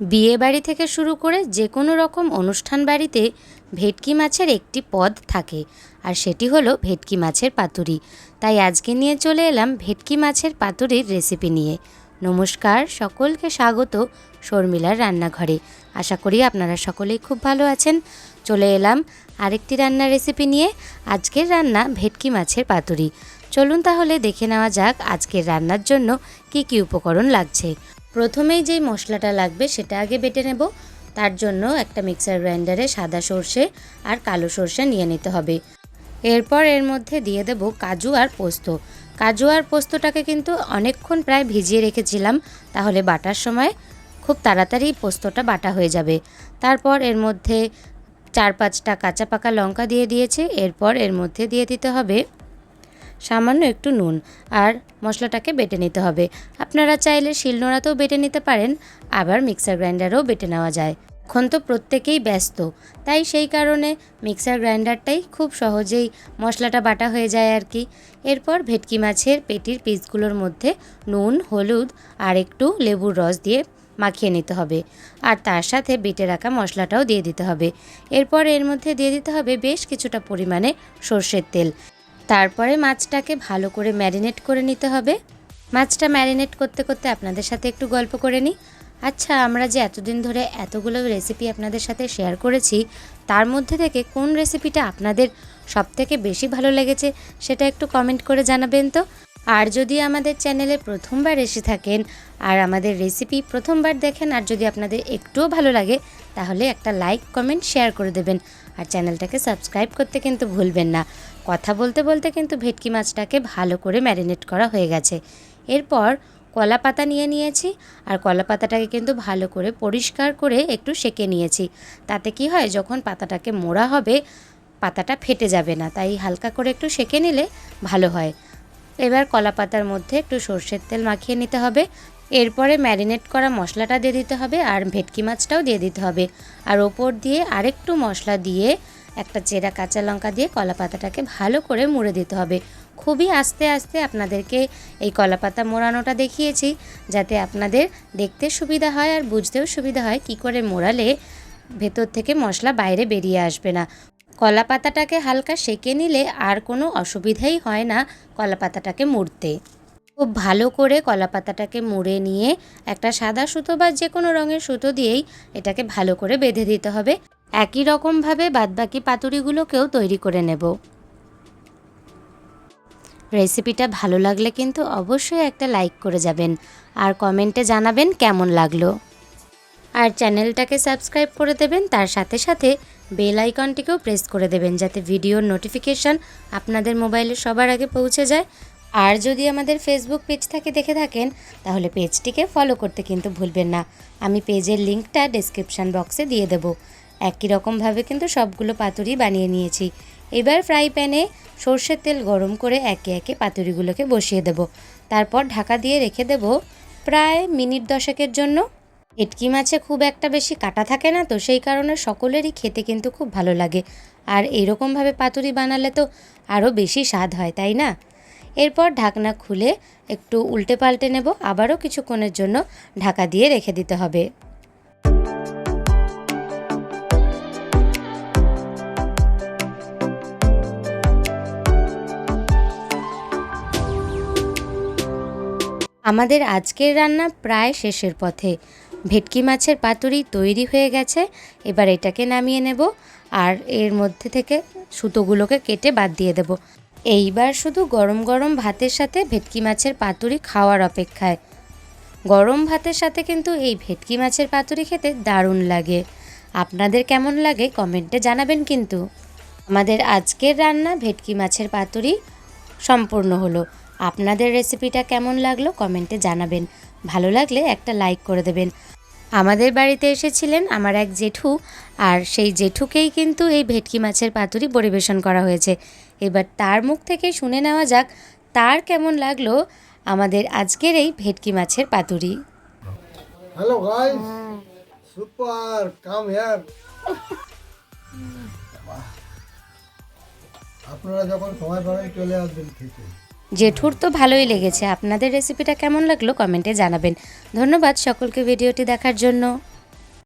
বিয়ে বাড়ি থেকে শুরু করে যে কোনো রকম অনুষ্ঠান বাড়িতে ভেটকি মাছের একটি পদ থাকে, আর সেটি হলো ভেটকি মাছের পাতুরি। তাই আজকে নিয়ে চলে এলাম ভেটকি মাছের পাতুরির রেসিপি নিয়ে। নমস্কার, সকলকে স্বাগত শর্মিলার রান্নাঘরে। আশা করি আপনারা সকলেই খুব ভালো আছেন। চলে এলাম আরেকটি রান্নার রেসিপি নিয়ে। আজকের রান্না ভেটকি মাছের পাতুরি। চলুন তাহলে দেখে নেওয়া যাক আজকের রান্নার জন্য কি কি উপকরণ লাগছে। প্রথমেই যেই মশলাটা লাগবে সেটা আগে বেটে নেব। তার জন্য একটা মিক্সার গ্রাইন্ডারে সাদা সর্ষে আর কালো সর্ষে নিয়ে নিতে হবে। এরপর এর মধ্যে দিয়ে দেব কাজু আর পোস্ত। কাজু আর পোস্তটাকে কিন্তু অনেকক্ষণ প্রায় ভিজিয়ে রেখেছিলাম। তাহলে বাটার সময় খুব তাড়াতাড়ি পোস্তটা বাটা হয়ে যাবে। তারপর এর মধ্যে চার পাঁচটা কাঁচা পাকা লঙ্কা দিয়ে দিয়েছে। এরপর এর মধ্যে দিয়ে দিতে হবে সামান্য একটু নুন আর মশলাটাকে বেটে নিতে হবে। আপনারা চাইলে শিলনোড়াতেও বেটে নিতে পারেন, আবার মিক্সার গ্রাইন্ডারেও বেটে নেওয়া যায়। এখন তো প্রত্যেকেই ব্যস্ত, তাই সেই কারণে মিক্সার গ্রাইন্ডারটাই খুব সহজেই মশলাটা বাটা হয়ে যায় আর কি। এরপর ভেটকি মাছের পেটির পিসগুলোর মধ্যে নুন, হলুদ আর একটু লেবুর রস দিয়ে মাখিয়ে নিতে হবে। আর তার সাথে বেটে রাখা মশলাটাও দিয়ে দিতে হবে। এরপর এর মধ্যে দিয়ে দিতে হবে বেশ কিছুটা পরিমাণে সর্ষের তেল। তারপরে মাছটাকে ভালো করে ম্যারিনেট করে নিতে হবে। মাছটা ম্যারিনেট করতে করতে আপনাদের সাথে একটু গল্প করে নিই। আচ্ছা আমরা যে এতদিন ধরে এতগুলো রেসিপি আপনাদের সাথে শেয়ার করেছি, তার মধ্যে থেকে কোন রেসিপিটা আপনাদের সবথেকে বেশি ভালো লেগেছে সেটা একটু কমেন্ট করে জানাবেন তো। আর যদি আমাদের চ্যানেলে প্রথমবার এসে থাকেন, আর আমাদের রেসিপি প্রথমবার দেখেন, আর যদি আপনাদের একটুও ভালো লাগে তাহলে একটা লাইক, কমেন্ট, শেয়ার করে দেবেন। আর চ্যানেলটাকে সাবস্ক্রাইব করতে কিন্তু ভুলবেন না। কথা বলতে বলতে কিন্তু ভেটকি মাছটাকে ভালো করে ম্যারিনেট করা হয়ে গেছে। এরপর কলা পাতা নিয়ে নিয়েছি, আর কলা পাতাটাকে কিন্তু ভালো করে পরিষ্কার করে একটু সেকে নিয়েছি। তাতে কি হয়, যখন পাতাটাকে মোড়া হবে, পাতাটা ফেটে যাবে না। তাই হালকা করে একটু সেকে নিলে ভালো হয়। এবার কলা পাতার মধ্যে একটু সর্ষের তেল মাখিয়ে নিতে হবে। এরপরে ম্যারিনেট করা মশলাটা দিয়ে দিতে হবে আর ভেটকি মাছটাও দিয়ে দিতে হবে। আর ওপর দিয়ে আরেকটু মশলা দিয়ে একটা চেরা কাঁচা লঙ্কা দিয়ে কলা পাতাটাকে ভালো করে মুড়ে দিতে হবে। খুবই আস্তে আস্তে আপনাদেরকে এই কলা পাতা মোড়ানোটা দেখিয়েছি, যাতে আপনাদের দেখতে সুবিধা হয় আর বুঝতেও সুবিধা হয় কি করে মোড়ালে ভেতর থেকে মশলা বাইরে বেরিয়ে আসবে না। কলা পাতাটাকে হালকা সেকে নিলে আর কোনো অসুবিধাই হয় না কলা পাতাটাকে মুড়তে। খুব ভালো করে কলা পাতাটাকে মুড়ে নিয়ে একটা সাদা সুতো বা যে কোনো রঙের সুতো দিয়েই এটাকে ভালো করে বেঁধে দিতে হবে। একই রকমভাবে বাদবাকি পাতুরিগুলোকেও তৈরি করে নেব। রেসিপিটা ভালো লাগলে কিন্তু অবশ্যই একটা লাইক করে যাবেন আর কমেন্টে জানাবেন কেমন লাগল। আর চ্যানেলটাকে সাবস্ক্রাইব করে দেবেন, তার সাথে সাথে বেল আইকনটিকেও প্রেস করে দেবেন যাতে ভিডিওর নোটিফিকেশান আপনাদের মোবাইলে সবার আগে পৌঁছে যায়। আর যদি আমাদের ফেসবুক পেজ থেকে, দেখে থাকেন, তাহলে পেজটিকে ফলো করতে কিন্তু ভুলবেন না। আমি পেজের লিঙ্কটা ডেসক্রিপশান বক্সে দিয়ে দেব। একই রকমভাবে কিন্তু সবগুলো পাতুরি বানিয়ে নিয়েছি। এবার ফ্রাই প্যানে সর্ষের তেল গরম করে একে একে পাতুরিগুলোকে বসিয়ে দেব। তারপর ঢাকা দিয়ে রেখে দেব প্রায় মিনিট দশেকের জন্য। এটকি মাছে খুব একটা বেশি কাটা থাকে না তো, সেই কারণে সকলেরই খেতে কিন্তু খুব ভালো লাগে। আর এরকমভাবে পাতুরি বানালে তো আরও বেশি স্বাদ হয়, তাই না? এরপর ঢাকনা খুলে একটু উল্টে পাল্টে নেব। আবারও কিছুক্ষণের জন্য ঢাকা দিয়ে রেখে দিতে হবে। আমাদের আজকের রান্না প্রায় শেষের পথে। ভেটকি মাছের পাতুরি তৈরি হয়ে গেছে। এবার এটাকে নামিয়ে নেব। আর এর মধ্যে থেকে সুতোগুলোকে কেটে বাদ দিয়ে দেব। এইবার শুধু গরম গরম ভাতের সাথে ভেটকি মাছের পাতুরি খাওয়ার অপেক্ষায়। গরম ভাতের সাথে কিন্তু এই ভেটকি মাছের পাতুরি খেতে দারুণ লাগে। আপনাদের কেমন লাগে কমেন্টে জানাবেন কিন্তু। আমাদের আজকের রান্না ভেটকি মাছের পাতুরি সম্পূর্ণ হলো। আপনাদের রেসিপিটা কেমন লাগল কমেন্টে জানাবেন। ভালো লাগলে একটা লাইক করে দেবেন। আমাদের বাড়িতে এসেছিলেন আমার এক জেঠু, আর সেই জেঠুকেই কিন্তু এই ভেটকি মাছের পাতুরি পরিবেশন করা হয়েছে। এবার তার মুখ থেকে শুনে নেওয়া যাক তার কেমন লাগল আমাদের আজকের এই ভেটকি মাছের পাতুরি। Hello guys super come here আপনারা যখন সময় পাবেন চলে আসবেন খেতে। জেঠুর তো ভালোই লেগেছে। আপনাদের রেসিপিটা কেমন লাগল কমেন্টে জানাবেন। ধন্যবাদ সকলকে ভিডিওটি দেখার জন্য।